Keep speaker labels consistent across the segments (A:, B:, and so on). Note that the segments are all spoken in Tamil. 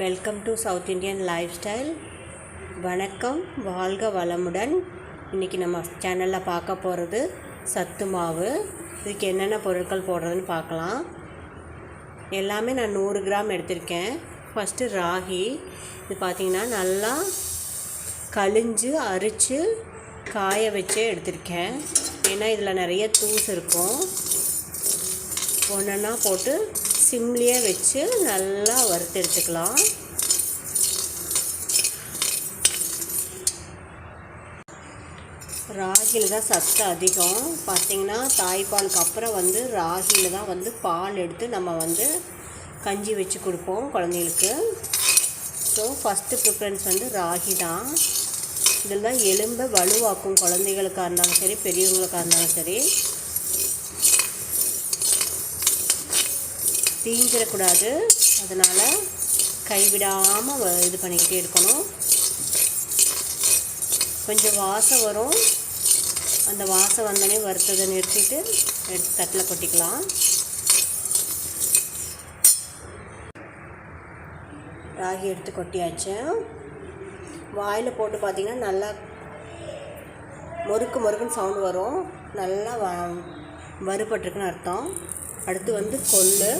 A: Welcome to South Indian life style. வணக்கம் வாழ்க வளமுடன். இன்றைக்கி நம்ம சேனலில் பார்க்க போகிறது சத்து மாவு. இதுக்கு என்னென்ன பொருட்கள் போடுறதுன்னு பார்க்கலாம். எல்லாமே நான் நூறு கிராம் எடுத்திருக்கேன். ஃபஸ்ட்டு ராகி. இது பார்த்திங்கன்னா நல்லா கழிஞ்சு அரித்து காய வச்சே எடுத்திருக்கேன். ஏன்னா இதில் நிறைய தூசு இருக்கும். ஒன்றா போட்டு சிம்லேயே வச்சு நல்லா வறுத்து எடுத்துக்கலாம். ராகியில் தான் சத்து அதிகம். பார்த்திங்கன்னா தாய்ப்பாலுக்கு அப்புறம் வந்து ராகியில் தான் வந்து பால் எடுத்து நம்ம வந்து கஞ்சி வச்சு கொடுப்போம் குழந்தைகளுக்கு. ஸோ ஃபஸ்ட்டு ப்ரிஃபரன்ஸ் வந்து ராகி தான் இதில் தான் எலும்பை வலுவாக்கும் குழந்தைகளுக்காக இருந்தாலும் சரி பெரியவங்களுக்காக இருந்தாலும் சரி. தீஞ்சிடக்கூடாது. அதனால் கைவிடாமல் இது பண்ணிக்கிட்டே இருக்கணும். கொஞ்சம் வாசம் வரும். அந்த வாசம் வந்தோடனே வறுத்ததை நிறுத்திட்டு எடுத்து தட்டில் கொட்டிக்கலாம். ராகி எடுத்து கொட்டியாச்சு. வாயில் போட்டு பார்த்திங்கன்னா நல்லா மொறுக்கு மொறுக்குன்னு சவுண்டு வரும். நல்லா வ வறுபட்டுருக்குன்னு அர்த்தம். அடுத்து வந்து கொள்ளு.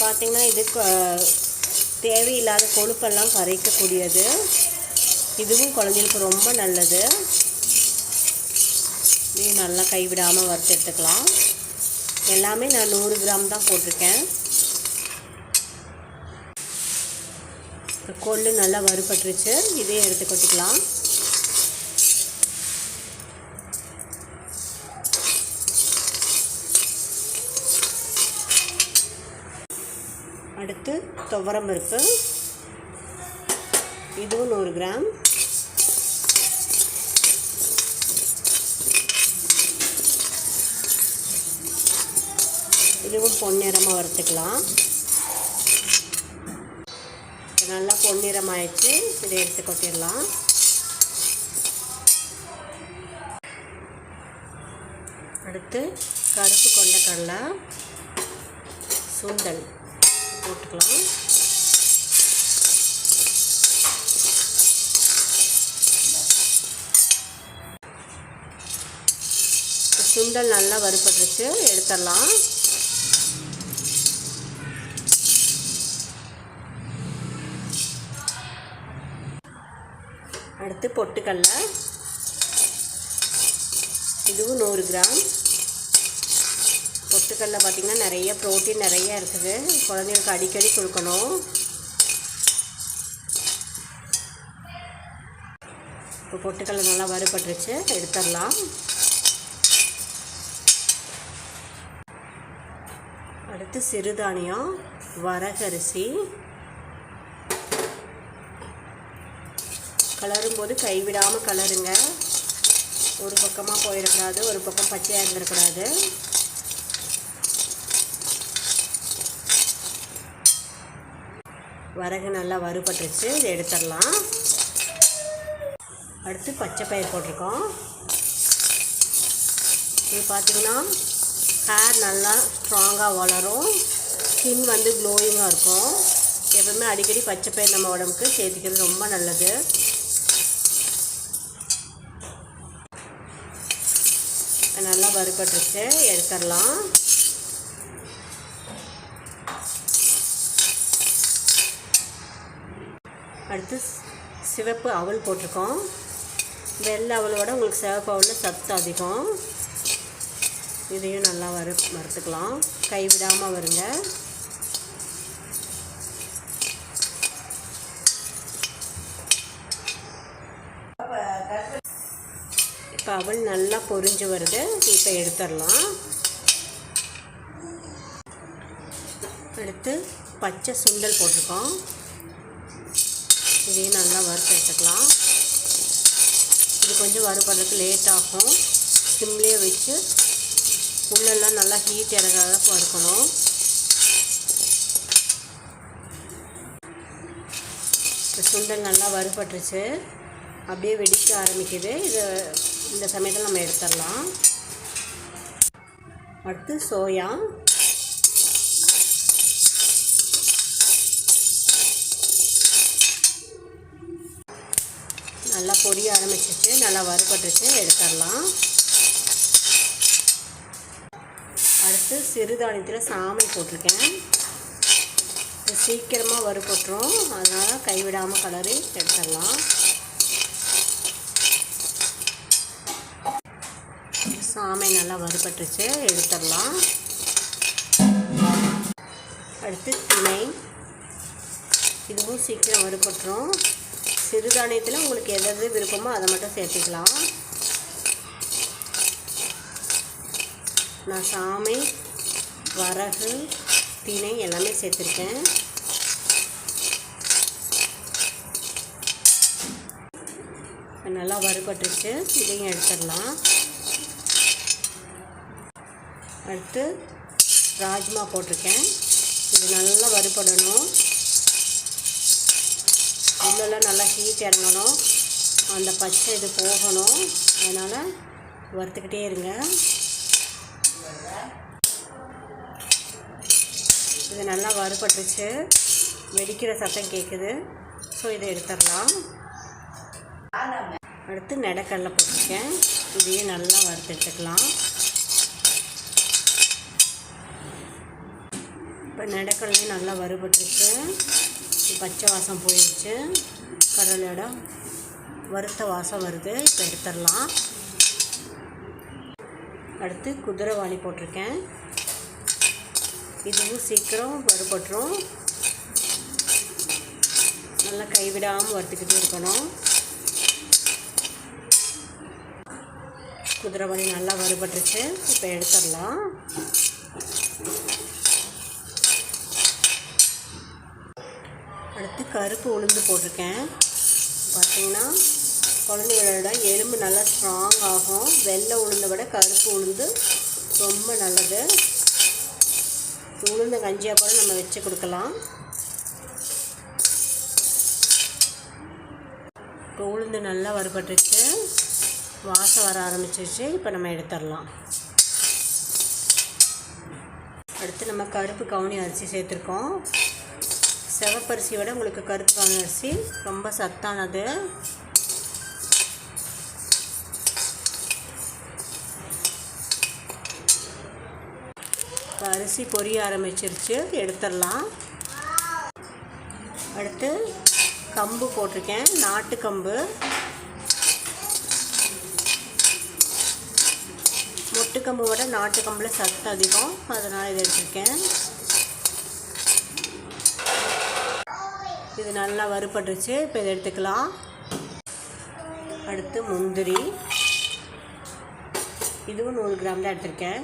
A: பார்த்திங்கன்னா இது தேவையில்லாத கொழுப்பெல்லாம் கரைக்கக்கூடியது இதுவும் குழந்தைகளுக்கு ரொம்ப நல்லது. இதையும் நல்லா கைவிடாமல் வறுத்து எடுத்துக்கலாம். எல்லாமே நான் நூறு கிராம் தான் போட்டிருக்கேன். கொள்ளு நல்லா வறுபட்டுருச்சு. இதையும் எடுத்து கொட்டிக்கலாம் அடுத்து துவரம் பருப்பு இதுவும் நூறு கிராம். இதுவும் பொன்னிறமாக வறுத்துக்கலாம். நல்லா பொன்னிறமாயிடுச்சு. இதை எடுத்து கொட்டிடலாம். அடுத்து கருப்பு கொண்ட கடலை சுண்டல் போட்டுக்கலாம். சுண்டல் நல்லா வறுபட்டுருச்சு எடுத்துடலாம். அடுத்து பொட்டுக்கடல. இதுவும் நூறு கிராம். பொட்டுக்கடல பார்த்திங்கன்னா நிறைய ப்ரோட்டீன் நிறைய இருக்குது. குழந்தைங்களுக்கு அடிக்கடி கொடுக்கணும். இப்போ பொட்டுக்கடலை நல்லா வறுபட்டுருச்சு. எடுத்துடலாம். அடுத்து சிறுதானியம் வரகரிசி கலரும் போது கைவிடாமல் கலருங்க. ஒரு பக்கமாக போயிடக்கூடாது ஒரு பக்கம் பச்சையாக இருந்துடக்கூடாது வரகு நல்லா வறுபட்டுருச்சு. இதை எடுத்துடலாம். அடுத்து பச்சை பயிர் போட்டிருக்கோம். இது பார்த்திங்கன்னா ஹேர் நல்லா ஸ்ட்ராங்காக வளரும். ஸ்கின் வந்து க்ளோயிங்காக இருக்கும். எப்பவுமே அடிக்கடி பச்சை பயிர் நம்ம உடம்புக்கு சேர்த்துக்கிறது ரொம்ப நல்லது. நல்லா வறுபட்டுருச்சு. எடுத்துடலாம். அடுத்து சிவப்பு அவல் போட்டிருக்கோம். வெள்ளை அவலோட உங்களுக்கு சிவப்பு அவலில் சத்து அதிகம். இதையும் நல்லா வறு வறுத்துக்கலாம். கைவிடாமல் வருங்க. இப்போ அவல் நல்லா பொரிஞ்சு வருது. இப்போ எடுத்துடலாம். அடுத்து பச்சை சுண்டல் போட்டிருக்கோம். இதையும் நல்லா வறுத்து எடுத்துக்கலாம். இது கொஞ்சம் வறுபடுறதுக்கு லேட் ஆகும். சிம்லேயே வச்சு உள்ளெல்லாம் நல்லா ஹீட் இறங்காத வறுக்கணும். சுண்டல் நல்லா வறுபட்டுருச்சு. அப்படியே வெடிக்க ஆரம்பிக்குது. இது இந்த சமயத்தில் நம்ம எடுத்துடலாம். அடுத்து சோயா. நல்லா பொரிய ஆரம்பிச்சிட்டு நல்லா வறுபட்டுட்டு எடுத்துடலாம். அடுத்து சிறுதானியத்தில் சாமை போட்டிருக்கேன். இது சீக்கிரமாக வறுபட்டுரும். அதனால் கைவிடாமல் கலரி எடுத்துடலாம். சாமை நல்லா வறுபட்டுருச்சு எடுத்துடலாம். அடுத்து திணை. இதுவும் சீக்கிரம் வறுபட்டுரும். சிறுதானியத்தில் உங்களுக்கு எது எது விருப்பமோ அதை மட்டும் சேர்த்துக்கலாம். நான் சாமை வரகு திணை எல்லாமே சேர்த்துருக்கேன். நல்லா வறுபட்டுருச்சு. இதையும் எடுத்துடலாம். அடுத்து ராஜ்மா போட்டிருக்கேன். இது நல்லா வறுபடணும். உள்ளெல்லாம் நல்லா ஹீட் இறங்கணும். அந்த பச்சை இது போகணும். அதனால் வறுத்துக்கிட்டே இருங்க. இது நல்லா வறுபட்டுச்சு வெடிக்கிற சத்தம் கேட்குது ஸோ இதை எடுத்துடலாம். அடுத்து நெடக்கடலை போட்டிருக்கேன். இதையும் நல்லா வறுத்து எடுத்துக்கலாம். இப்போ நெடக்கடலையும் நல்லா வறுபட்டுருக்கு பச்சை வாசம் போயிடுச்சு கடலோட வறுத்த வாசம் வருது. இப்போ எடுத்துடலாம். அடுத்து குதிரைவாளி போட்டிருக்கேன். இதுவும் சீக்கிரம் வறுபட்டுரும். நல்லா கைவிடாமல் வறுத்துக்கிட்டே இருக்கணும். குதிரைவாளி நல்லா வறுபட்டுருச்சு. இப்போ எடுத்துடலாம். அடுத்து கருப்பு உளுந்து போட்டிருக்கேன். பார்த்தீங்கன்னா குழந்தைகளோட எலும்பு நல்லா ஸ்ட்ராங் ஆகும். வெள்ளை உளுந்தை விட கருப்பு உளுந்து ரொம்ப நல்லது. உளுந்த கஞ்சியாக கூட நம்ம வச்சு கொடுக்கலாம். இப்போ உளுந்து நல்லா வறுபட்டுருச்சு. வாசம் வர ஆரம்பிச்சிருச்சு. இப்போ நம்ம எடுத்துடலாம். அடுத்து நம்ம கருப்பு கவுனி அரிசி சேர்த்துருக்கோம். சிவப்பரிசியை விட உங்களுக்கு கருப்பான அரிசி. ரொம்ப சத்தானது. அரிசி பொரிய ஆரம்பிச்சிருச்சு. எடுத்துடலாம். அடுத்து கம்பு போட்டிருக்கேன். நாட்டு கம்பு. மொட்டு கம்பு விட நாட்டு கம்பில் சத்து அதிகம். அதனால் இதை எடுத்திருக்கேன். இது நல்லா வறுபட்டுருச்சு. இப்போ இதை எடுத்துக்கலாம். அடுத்து முந்திரி. இதுவும் நூறு கிராம் தான் எடுத்திருக்கேன்.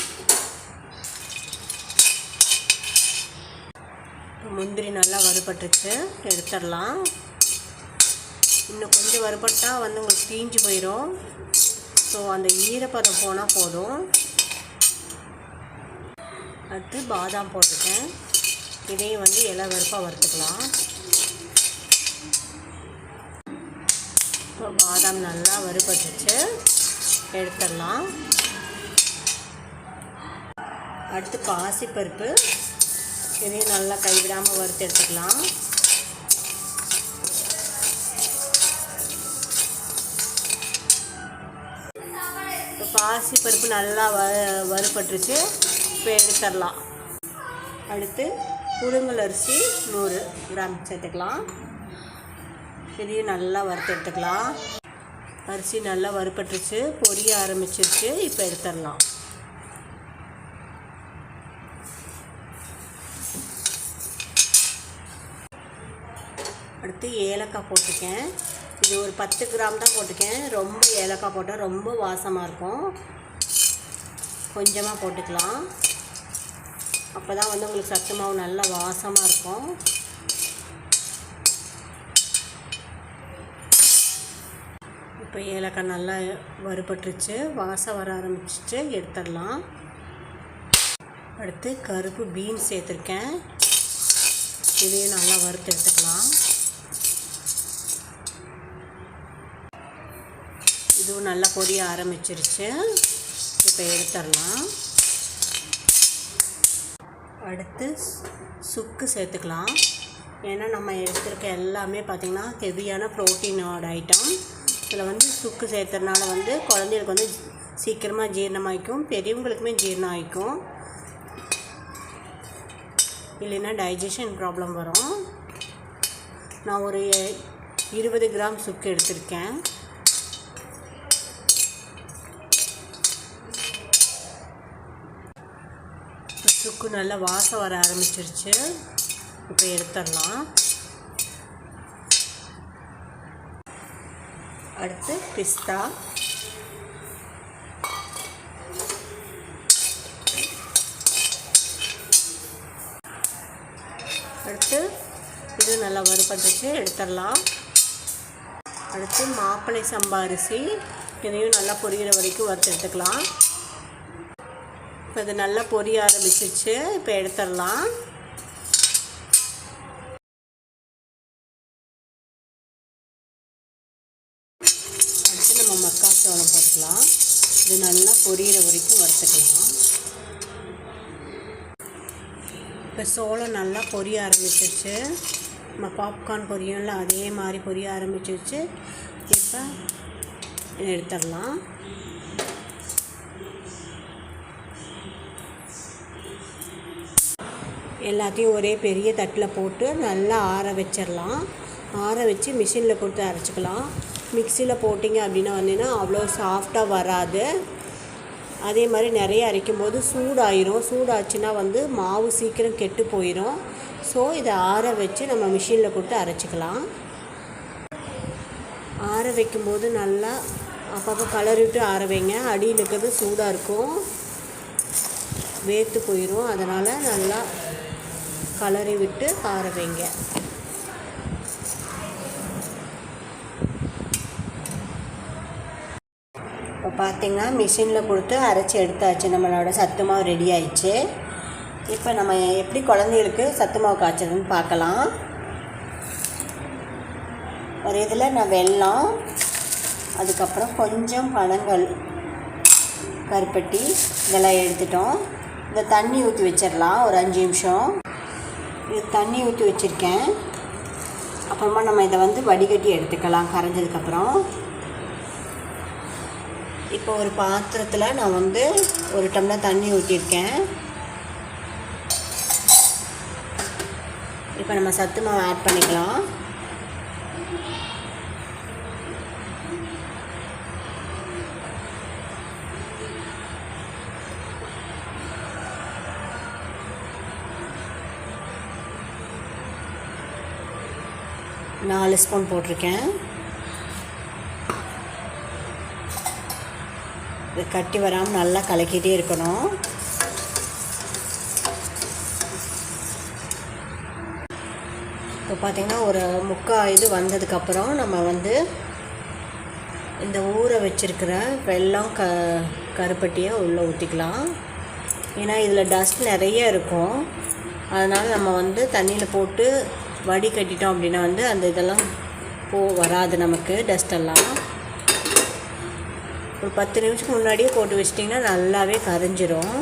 A: முந்திரி நல்லா வறுபட்டுருச்சு. எடுத்துடலாம். இன்னும் கொஞ்சம் வறுபட்டால் வந்து உங்களுக்கு தீஞ்சு போயிடும் ஸோ அந்த ஈரப்பதம் போனால் போதும். அடுத்து பாதாம் போட்டிருக்கேன். இதையும் வந்து இலை வறுப்பாக வறுத்துக்கலாம். பாதாம் நல்லா வறுபட்டுச்சு. எடுத்துடலாம். அடுத்து பாசிப்பருப்பு. இதையும் நல்லா கைவிடாமல் வறுத்து எடுத்துக்கலாம். இப்போ பாசிப்பருப்பு நல்லா வ வறுபட்டுருச்சு. இப்போ எடுத்துடலாம். அடுத்து புழுங்கல் அரிசி நூறு கிராம் சேர்த்துக்கலாம். இதையும் நல்லா வறுத்து எடுத்துக்கலாம். அரிசி நல்லா வறுப்பட்டுருச்சு பொரிய ஆரம்பிச்சிருச்சு. இப்போ எடுத்துடலாம். அடுத்து ஏலக்காய் போட்டிருக்கேன். இது ஒரு பத்து கிராம் தான் போட்டிருக்கேன். ரொம்ப ஏலக்காய் போட்டால் ரொம்ப வாசமாக இருக்கும். கொஞ்சமாக போட்டுக்கலாம். அப்போ தான் வந்து உங்களுக்கு சத்து மாவு நல்லா வாசமாக இருக்கும். இப்போ ஏலக்காய் நல்லா வறுபட்டுருச்சு. வாசம் வர ஆரம்பிச்சிச்சு. எடுத்துடலாம். அடுத்து கருப்பு பீன்ஸ் சேர்த்துருக்கேன். இதையும் நல்லா வறுத்து எடுத்துக்கலாம். இதுவும் நல்லா பொரிய ஆரம்பிச்சிருச்சு. இப்போ எடுத்துடலாம். அடுத்து சுக்கு சேர்த்துக்கலாம். ஏன்னா நம்ம எடுத்துருக்க எல்லாமே பார்த்திங்கன்னா ஹெவியான ப்ரோட்டீனோட ஐட்டம் இதில் வந்து சுக்கு சேர்த்துறதுனால வந்து குழந்தைகளுக்கு வந்து சீக்கிரமாக ஜீரணமாகிக்கும் பெரியவங்களுக்குமே ஜீரணம் ஆகிக்கும் இல்லைன்னா டைஜஷன் ப்ராப்ளம் வரும். நான் ஒரு இருபது கிராம் சுக்கு எடுத்திருக்கேன். சுக்கு நல்லா வாசம் வர ஆரம்பிச்சிருச்சு. இப்போ எடுத்துடலாம். அடுத்து பிஸ்தா. அடுத்து இது நல்லா வறுப்பட்டுச்சு எடுத்துடலாம். அடுத்து மாப்பிளை சம்பா அரிசி. இதையும் நல்லா பொரியிற வரைக்கும் வறுத்து எடுத்துக்கலாம். இப்போ இது நல்லா பொரிய ஆரம்பிச்சிருச்சு இப்போ எடுத்துடலாம். இது நல்லா பொரியிற வரைக்கும் வறுத்துக்கலாம். இப்போ சோளம் நல்லா பொரிய ஆரம்பிச்சிருச்சு. நம்ம பாப்கார்ன் பொரியும்ல அதே மாதிரி பொரிய ஆரம்பிச்சிருச்சு. இப்போ எடுத்துடலாம். எல்லாத்தையும் ஒரே பெரிய தட்டில் போட்டு நல்லா ஆற வச்சிடலாம். ஆற வச்சு மிஷினில் கொடுத்து அரைச்சிக்கலாம். மிக்சியில் போட்டிங்க அப்படின்னா வந்தீங்கன்னா அவ்வளோ சாஃப்டாக வராது. அதே மாதிரி நிறைய அரைக்கும் போது சூடாயிரும். சூடாச்சுன்னா வந்து மாவு சீக்கிரம் கெட்டு போயிடும் ஸோ இதை ஆற வச்சு நம்ம மிஷினில் கொடுத்து அரைச்சிக்கலாம். ஆற வைக்கும்போது நல்லா அப்பப்போ கலரிட்டு ஆற வைங்க. அடியில் இருக்கிறது சூடாக இருக்கும். வேர்த்து போயிடும் அதனால் நல்லா கலரி விட்டு ஆற வைங்க. பார்த்திங்கன்னா மிஷினில் கொடுத்து அரைச்சி எடுத்தாச்சு. நம்மளோட சத்து மாவு ரெடி ஆயிடுச்சு. இப்போ நம்ம எப்படி குழந்தைகளுக்கு சத்து மாவு பார்க்கலாம். ஒரு இதில் நான் வெல்லம் அதுக்கப்புறம் கொஞ்சம் பழங்கள் கருப்பட்டி இதெல்லாம் எடுத்துட்டோம். இந்த தண்ணி ஊற்றி வச்சிடலாம். ஒரு அஞ்சு நிமிஷம். இது தண்ணி ஊற்றி வச்சுருக்கேன். அப்புறமா நம்ம இதை வந்து வடிகட்டி எடுத்துக்கலாம் கரைஞ்சதுக்கப்புறம். இப்போ ஒரு பாத்திரத்தில் நான் வந்து ஒரு டம்ளர் தண்ணி ஊற்றிருக்கேன் இப்போ நம்ம சத்து மாவு ஆட் பண்ணிக்கலாம். நாலு ஸ்பூன் போட்டிருக்கேன். இது கட்டி வராமல் நல்லா கலக்கிட்டே இருக்கணும். இப்போ பார்த்திங்கன்னா ஒரு முக்கால் இது வந்ததுக்கப்புறம் நம்ம வந்து இந்த ஊற வச்சுருக்கிற வெள்ளம் க கருப்பட்டியை உள்ளே ஊற்றிக்கலாம் ஏன்னா இதில் டஸ்ட் நிறைய இருக்கும். அதனால் நம்ம வந்து தண்ணியில் போட்டு வடி கட்டிட்டோம் அப்படின்னா வந்து அந்த இதெல்லாம் போ வராது நமக்கு டஸ்டெல்லாம் எல்லாம். ஒரு பத்து நிமிஷத்துக்கு முன்னாடியே போட்டு வச்சிட்டிங்கன்னா நல்லாவே கரைஞ்சிரும்.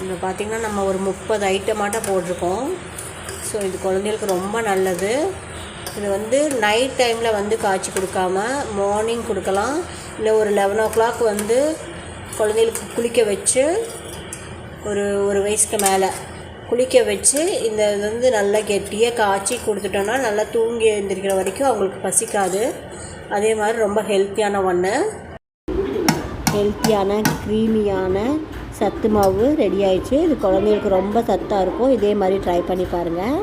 A: இங்கே பார்த்திங்கன்னா நம்ம ஒரு முப்பது ஐட்டமாட்டாக போட்டிருக்கோம். ஸோ இது குழந்தைகளுக்கு ரொம்ப நல்லது. இது வந்து நைட் டைமில் வந்து காய்ச்சி கொடுக்காம மார்னிங் கொடுக்கலாம். இல்லை ஒரு லெவன் ஓ கிளாக் வந்து குழந்தைகளுக்கு குளிக்க வச்சு ஒரு ஒரு வயசுக்கு மேலே குளிக்க வச்சு இந்த இது வந்து நல்லா கெட்டியாக காய்ச்சி கொடுத்துட்டோன்னா நல்லா தூங்கி எழுந்திரிக்கிற வரைக்கும் அவங்களுக்கு பசிக்காது. அதே மாதிரி ரொம்ப ஹெல்த்தியான ஒன்று ஹெல்த்தியான க்ரீமியான சத்து மாவு ரெடி ஆயிடுச்சு. இது குழந்தைங்களுக்கு ரொம்ப சத்தாக இருக்கும். இதே மாதிரி ட்ரை பண்ணி பாருங்கள்